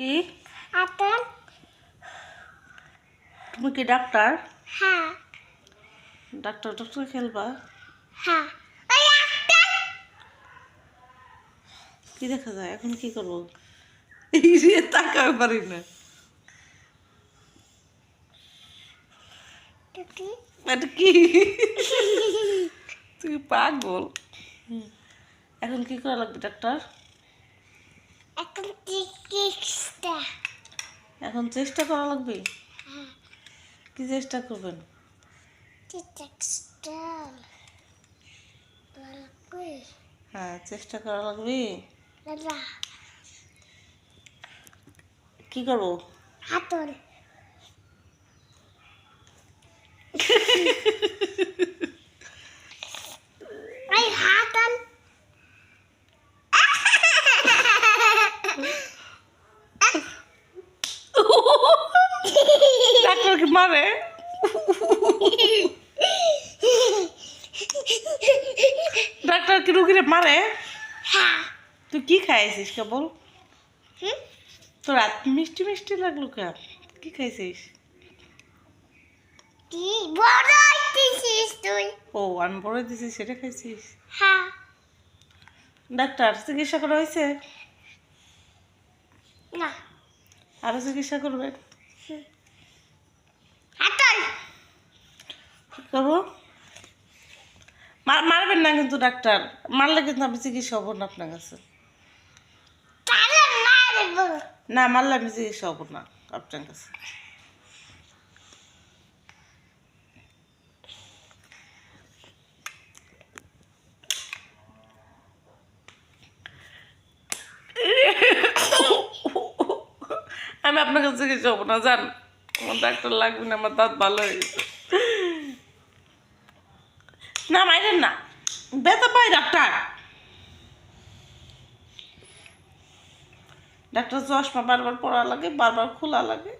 কি? আপেল। তুমি কি ডাক্তার? হ্যাঁ। ডাক্তার ডাক্তার খেলবা? হ্যাঁ। কি দেখা যায়? এখন কি করব? তাকাতে পারি না। এটা কি? তুই পাগল। এখন কি করা লাগবে ডাক্তার? এখন চিকিৎসা এখন চেষ্টা করা লাগবে? হ্যাঁ। কি চেষ্টা করবেন? হ্যাঁ চেষ্টা করা লাগবে। কি করব? হাতল এই হাতল ডাক্তার কি মারে। ডাক্তার কি রুগীরে মারে। হ্যাঁ। তুই কি খাইছিস কেবল? হুম? তোর রাত মিষ্টি মিষ্টি লাগল কে কি খাইছিস ও আমি বড় দিছি সেটা খাইছিস? হ্যাঁ। ডাক্তার চিকিৎসা করা হয়েছে? আরও চিকিৎসা করবেন হাতল কি করব মারবেন না কিন্তু ডাক্তার। মারলে কিন্তু আমি চিকিৎসা হব না আপনার কাছে। না, মারলে আমি চিকিৎসা হব না আপনার কাছে। আমি আপনার কাছে চিকিৎসা হব না জান আমার ডাক্তার লাগবে না, আমার দাঁত ভালো হয়ে গেছে। না মাইরেন না। বেতা পাই ডাক্তার। ডাক্তার চশমা বারবার পড়া লাগে বারবার খোলা লাগে।